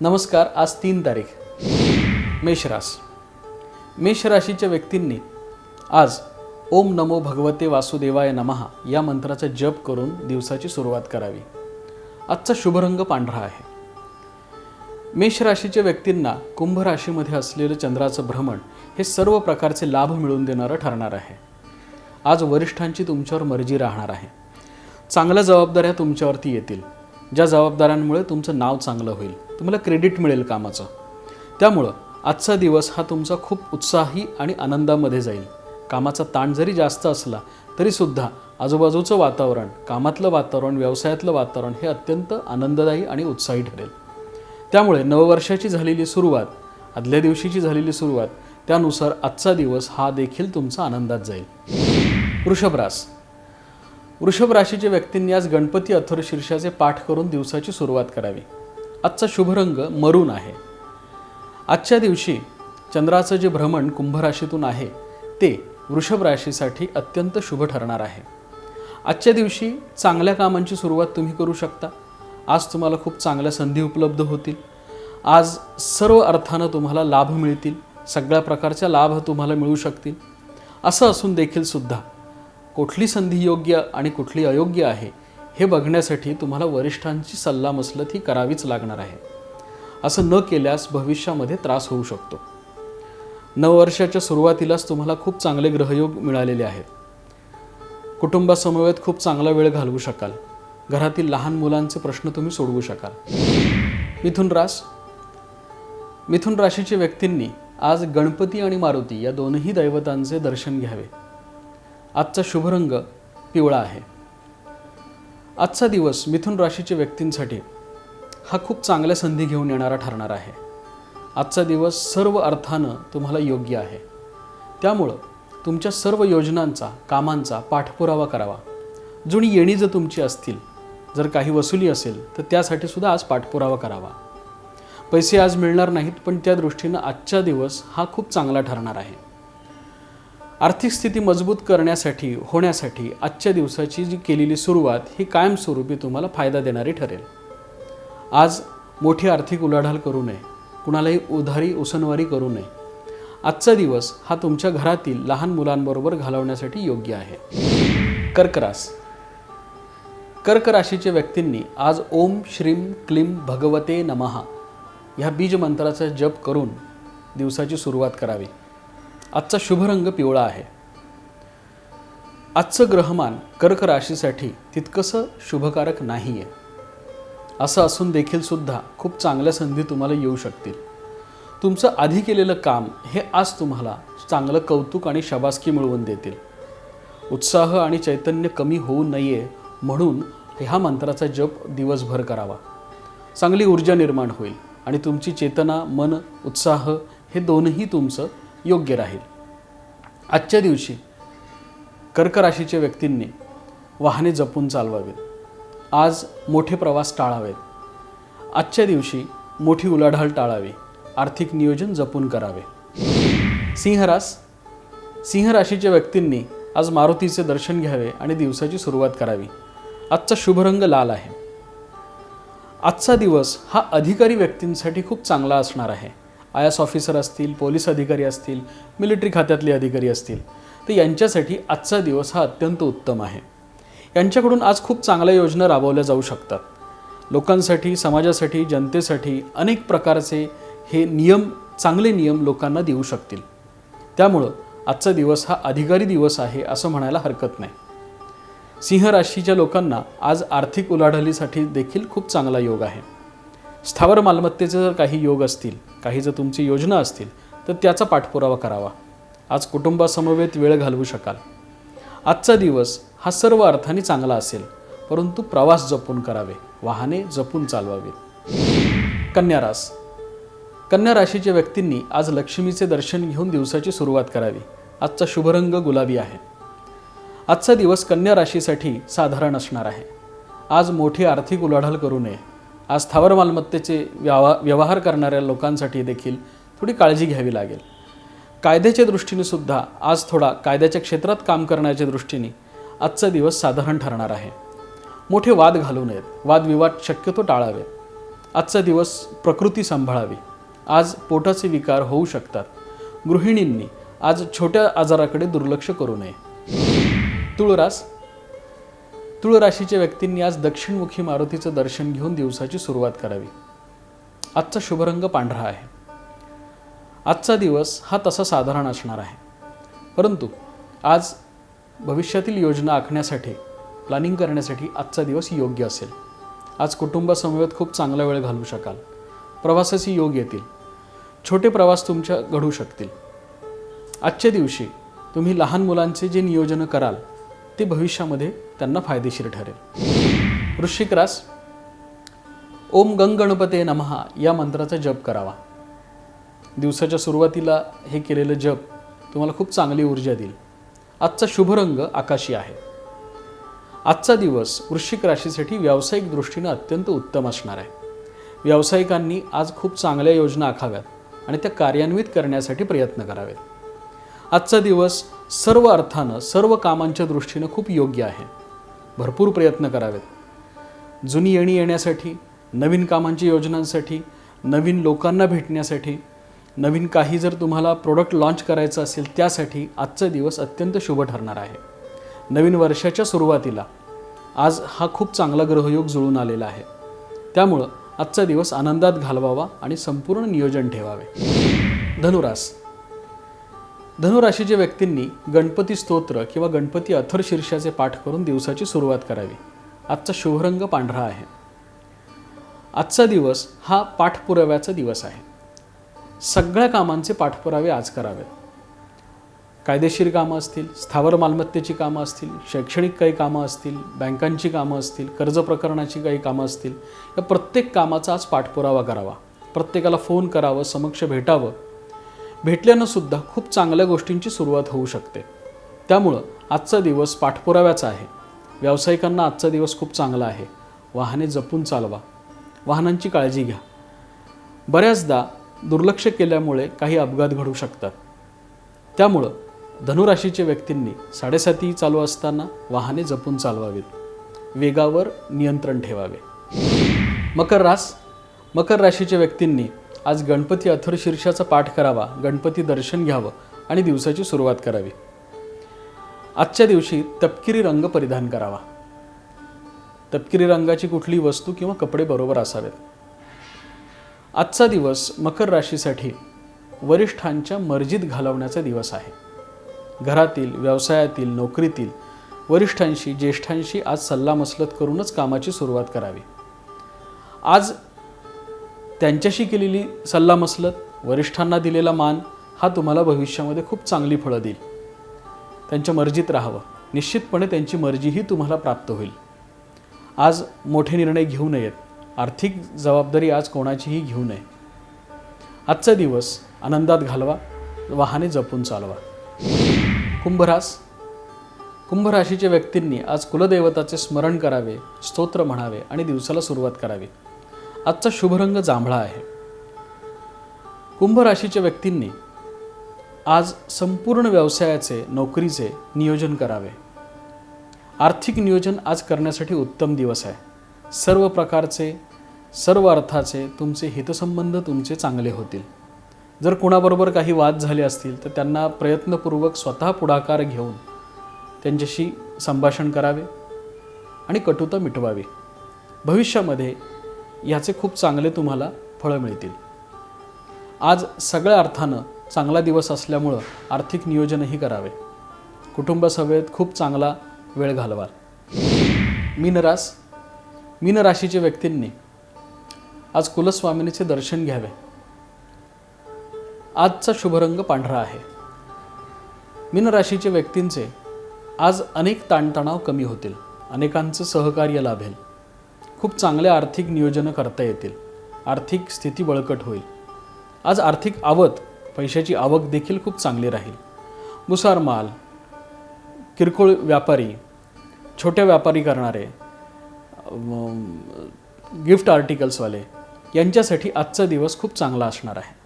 नमस्कार आज तीन तारीख. मेषरास मेष राशीच्या व्यक्तींनी आज ओम नमो भगवते वासुदेवाय नमहा या मंत्राचा जप करून दिवसाची सुरुवात करावी. आजचा शुभरंग पांढरा आहे. मेष राशीच्या व्यक्तींना कुंभ राशीमध्ये असलेलं चंद्राचं भ्रमण हे सर्व प्रकारचे लाभ मिळवून देणारं ठरणार आहे. आज वरिष्ठांची तुमच्यावर मर्जी राहणार आहे. चांगल्या जबाबदाऱ्या तुमच्यावरती येतील. ज्या जबाबदाऱ्यांमुळे तुमचं नाव चांगलं होईल तुम्हाला क्रेडिट मिळेल कामाचं. त्यामुळं आजचा दिवस हा तुमचा खूप उत्साही आणि आनंदामध्ये जाईल. कामाचा ताण जरी जास्त असला तरीसुद्धा आजूबाजूचं वातावरण कामातलं वातावरण व्यवसायातलं वातावरण हे अत्यंत आनंददायी आणि उत्साही ठरेल. त्यामुळे नववर्षाची झालेली सुरुवात आदल्या दिवशीची झालेली सुरुवात त्यानुसार आजचा दिवस हा देखील तुमचा आनंदात जाईल. वृषभ रास. वृषभ राशीच्या व्यक्तींनी आज गणपती अथर शीर्षाचे पाठ करून दिवसाची सुरुवात करावी. आजचा शुभ रंग मरून आहे. आजच्या दिवशी चंद्राचं जे भ्रमण कुंभराशीतून आहे ते वृषभ राशीसाठी अत्यंत शुभ ठरणार आहे. आजच्या दिवशी चांगल्या कामांची सुरुवात तुम्ही करू शकता. आज तुम्हाला खूप चांगल्या संधी उपलब्ध होतील. आज सर्व अर्थानं तुम्हाला लाभ मिळतील. सगळ्या प्रकारच्या लाभ तुम्हाला मिळू शकतील. असं असून देखील सुद्धा कुठली संधी योग्य आणि कुठली अयोग्य आहे हे बघण्यासाठी तुम्हाला वरिष्ठांची सल्लामसलत ही करावीच लागणार आहे. असं न केल्यास भविष्यामध्ये त्रास होऊ शकतो. नववर्षाच्या सुरुवातीलाच तुम्हाला खूप चांगले ग्रहयोग मिळालेले आहेत. कुटुंबासमवेत खूप चांगला वेळ घालवू शकाल. घरातील लहान मुलांचे प्रश्न तुम्ही सोडवू शकाल. मिथुन रास. मिथुन राशीच्या व्यक्तींनी आज गणपती आणि मारुती या दोनही दैवतांचे दर्शन घ्यावे. आजचा शुभ रंग पिवळा आहे. आजचा दिवस मिथुन राशीच्या व्यक्तींसाठी हा खूप चांगल्या संधी घेऊन येणारा ठरणार आहे. आजचा दिवस सर्व अर्थानं तुम्हाला योग्य आहे. त्यामुळं तुमच्या सर्व योजनांचा कामांचा पाठपुरावा करावा. जुनी येणी जर तुमची असतील जर काही वसुली असेल तर त्यासाठी सुद्धा आज पाठपुरावा करावा. पैसे आज मिळणार नाहीत पण त्या दृष्टीनं आजचा दिवस हा खूप चांगला ठरणार आहे. आर्थिक स्थिती मजबूत करण्यासाठी होण्यासाठी आजच्या दिवसाची जी केलेली सुरुवात ही कायमस्वरूपी तुम्हाला फायदा देणारी ठरेल. आज मोठी आर्थिक उलाढाल करू नये कुणालाही उधारी उसनवारी करू नये. आजचा दिवस हा तुमच्या घरातील लहान मुलांबरोबर घालवण्यासाठी योग्य आहे. कर्करास. कर्क राशीच्या व्यक्तींनी आज ओम श्रीम क्लीम भगवते नमहा ह्या बीजमंत्राचा जप करून दिवसाची सुरुवात करावी. आजचा शुभ रंग पिवळा आहे. आजचं ग्रहमान कर्क राशीसाठी तितकंसं शुभकारक नाही आहे असं असून देखील सुद्धा खूप चांगल्या संधी तुम्हाला येऊ शकतील. तुमचं आधी केलेलं काम हे आज तुम्हाला चांगलं कौतुक आणि शबासकी मिळवून देतील. उत्साह आणि चैतन्य कमी होऊ नये म्हणून ह्या मंत्राचा जप दिवसभर करावा. चांगली ऊर्जा निर्माण होईल आणि तुमची चेतना मन उत्साह हे दोनही तुमचं योग्य राहील. आजच्या दिवशी कर्क राशीच्या व्यक्तींनी वाहने जपून चालवावीत. आज मोठे प्रवास टाळावेत. आजच्या दिवशी मोठी उलाढाल टाळावी. आर्थिक नियोजन जपून करावे. सिंहरास सिंह राशीच्या व्यक्तींनी आज मारुतीचे दर्शन घ्यावे आणि दिवसाची सुरुवात करावी. आजचा शुभ रंग लाल आहे. आजचा दिवस हा अधिकारी व्यक्तींसाठी खूप चांगला असणार आहे. आय एस ऑफिसर असतील पोलीस अधिकारी असतील मिलिटरी खात्यातले अधिकारी असतील तर यांच्यासाठी आजचा दिवस हा अत्यंत उत्तम आहे. यांच्याकडून आज खूप चांगल्या योजना राबवल्या जाऊ शकतात. लोकांसाठी समाजासाठी जनतेसाठी अनेक प्रकारचे हे नियम चांगले नियम लोकांना देऊ शकतील. त्यामुळं आजचा दिवस हा अधिकारी दिवस आहे असं म्हणायला हरकत नाही. सिंह राशीच्या लोकांना आज आर्थिक उलाढालीसाठी देखील खूप चांगला योग आहे. स्थावर मालमत्तेचे जर काही योग असतील काही जर तुमची योजना असतील तर त्याचा पाठपुरावा करावा. आज कुटुंबासमवेत वेळ घालवू शकाल. आजचा दिवस हा सर्व अर्थाने चांगला असेल परंतु प्रवास जपून करावे वाहने जपून चालवावीत. कन्या रास. कन्या राशीच्या व्यक्तींनी आज लक्ष्मीचे दर्शन घेऊन दिवसाची सुरुवात करावी. आजचा शुभरंग गुलाबी आहे. आजचा दिवस कन्या राशीसाठी साधारण असणार आहे. आज मोठी आर्थिक उलाढाल करू नये. आज स्थावर मालमत्तेचे व्यवहा व्यवहार करणाऱ्या लोकांसाठी देखील थोडी काळजी घ्यावी लागेल. कायद्याच्या दृष्टीने सुद्धा आज थोडा कायद्याच्या क्षेत्रात काम करण्याच्या दृष्टीने आजचा दिवस साधारण ठरणार आहे. मोठे वाद घालू नयेत. वादविवाद शक्यतो टाळावेत आजचा दिवस प्रकृती सांभाळावी. आज पोटाचे विकार होऊ शकतात. गृहिणींनी आज छोट्या आजाराकडे दुर्लक्ष करू नये. तुळरास तुळ राशीच्या व्यक्तींनी आज दक्षिणमुखी मारुतीचं दर्शन घेऊन दिवसाची सुरुवात करावी. आजचा शुभरंग पांढरा आहे. आजचा दिवस हा तसा साधारण असणार आहे. परंतु आज भविष्यातील योजना आखण्यासाठी प्लॅनिंग करण्यासाठी आजचा दिवस योग्य असेल. आज कुटुंबासमवेत खूप चांगला वेळ घालवू शकाल. प्रवासाचे योग येतील. छोटे प्रवास तुमच्या घडू शकतील. आजच्या दिवशी तुम्ही लहान मुलांचे जे नियोजन कराल ते भविष्यामध्ये त्यांना फायदेशीर ठरेल. वृश्चिक रास ओम गंग गणपते नमहा या मंत्राचा जप करावा. दिवसाच्या सुरुवातीला हे केलेलं जप तुम्हाला खूप चांगली ऊर्जा देईल. आजचा शुभ रंग आकाशी आहे. आजचा दिवस वृश्चिक राशीसाठी व्यावसायिक दृष्टीनं अत्यंत उत्तम असणार आहे. व्यावसायिकांनी आज खूप चांगल्या योजना आखाव्यात आणि त्या कार्यान्वित करण्यासाठी प्रयत्न करावेत. आजचा दिवस सर्व अर्थानं सर्व कामांच्या दृष्टीनं खूप योग्य आहे. भरपूर प्रयत्न करावेत. जुनी येणी येण्यासाठी नवीन कामांची योजनांसाठी नवीन लोकांना भेटण्यासाठी नवीन काही जर तुम्हाला प्रोडक्ट लॉन्च करायचं असेल त्यासाठी आजचा दिवस अत्यंत शुभ ठरणार आहे. नवीन वर्षाच्या सुरुवातीला आज हा खूप चांगला ग्रहयोग जुळून आलेला आहे. त्यामुळं आजचा दिवस आनंदात घालवावा आणि संपूर्ण नियोजन ठेवावे. धनुरास धनुराशीच्या व्यक्तींनी गणपती स्तोत्र किंवा गणपती अथर शीर्षाचे पाठ करून दिवसाची सुरुवात करावी. आजचा शुभरंग पांढरा आहे. आजचा दिवस हा पाठपुराव्याचा दिवस आहे. सगळ्या कामांचे पाठपुरावे आज करावेत. कायदेशीर कामं असतील स्थावर मालमत्तेची कामं असतील शैक्षणिक काही कामं असतील बँकांची कामं असतील कर्ज प्रकरणाची काही कामं असतील या प्रत्येक कामाचा आज पाठपुरावा करावा. प्रत्येकाला फोन करावं समक्ष भेटावं भेटल्यानं सुद्धा खूप चांगल्या गोष्टींची सुरुवात होऊ शकते. त्यामुळं आजचा दिवस पाठपुराव्याचा आहे. व्यावसायिकांना आजचा दिवस खूप चांगला आहे. वाहने जपून चालवा. वाहनांची काळजी घ्या. बऱ्याचदा दुर्लक्ष केल्यामुळे काही अपघात घडू शकतात. त्यामुळं धनुराशीच्या व्यक्तींनी साडेसाती चालू असताना वाहने जपून चालवावीत. वेगावर नियंत्रण ठेवावे. मकर रास. मकर राशीच्या व्यक्तींनी आज गणपती अथर शीर्षाचा पाठ करावा गणपती दर्शन घ्यावं आणि दिवसाची सुरुवात करावी. आजच्या दिवशी तपकिरी रंग परिधान करावा. तपकिरी रंगाची कुठली वस्तू किंवा कपडे बरोबर असावेत. आजचा दिवस मकर राशीसाठी वरिष्ठांच्या मर्जीत घालवण्याचा दिवस आहे. घरातील व्यवसायातील नोकरीतील वरिष्ठांशी ज्येष्ठांशी आज सल्लामसलत करूनच कामाची सुरुवात करावी. आज त्यांच्याशी केलेली सल्लामसलत वरिष्ठांना दिलेला मान हा तुम्हाला भविष्यामध्ये खूप चांगली फळं देईल. त्यांच्या मर्जीत राहावं. निश्चितपणे त्यांची मर्जीही तुम्हाला प्राप्त होईल. आज मोठे निर्णय घेऊ नयेत. आर्थिक जबाबदारी आज कोणाचीही घेऊ नये. आजचा दिवस आनंदात घालवा. वाहने जपून चालवा. कुंभरास कुंभराशीच्या व्यक्तींनी आज कुलदैवताचे स्मरण करावे स्तोत्र म्हणावे आणि दिवसाला सुरुवात करावी. आजचा शुभरंग जांभळा आहे. कुंभ राशीच्या व्यक्तींनी आज संपूर्ण व्यवसायाचे नोकरीचे नियोजन करावे. आर्थिक नियोजन आज करण्यासाठी उत्तम दिवस आहे. सर्व प्रकारचे सर्व अर्थाचे तुमचे हितसंबंध तुमचे चांगले होतील. जर कुणाबरोबर काही वाद झाले असतील तर त्यांना प्रयत्नपूर्वक स्वतः पुढाकार घेऊन त्यांच्याशी संभाषण करावे आणि कटुता मिटवावी. भविष्यामध्ये याचे खूप चांगले तुम्हाला फळं मिळतील. आज सगळ्या अर्थानं चांगला दिवस असल्यामुळं आर्थिक नियोजनही करावे. कुटुंबासवेत खूप चांगला वेळ घालवाल. मीनरास मीन राशीच्या व्यक्तींनी आज कुलस्वामिनीचे दर्शन घ्यावे. आजचा शुभरंग पांढरा आहे. मीन राशीच्या व्यक्तींचे आज अनेक ताणतणाव कमी होतील. अनेकांचं सहकार्य लाभेल. खूप चांगल्या आर्थिक नियोजनं करता येतील. आर्थिक स्थिती बळकट होईल. आज आर्थिक आवक पैशाची आवक देखील खूप चांगली राहील. मुसार माल किरकोळ व्यापारी छोट्या व्यापारी करणारे गिफ्ट आर्टिकल्सवाले यांच्यासाठी आजचा दिवस खूप चांगला असणार आहे.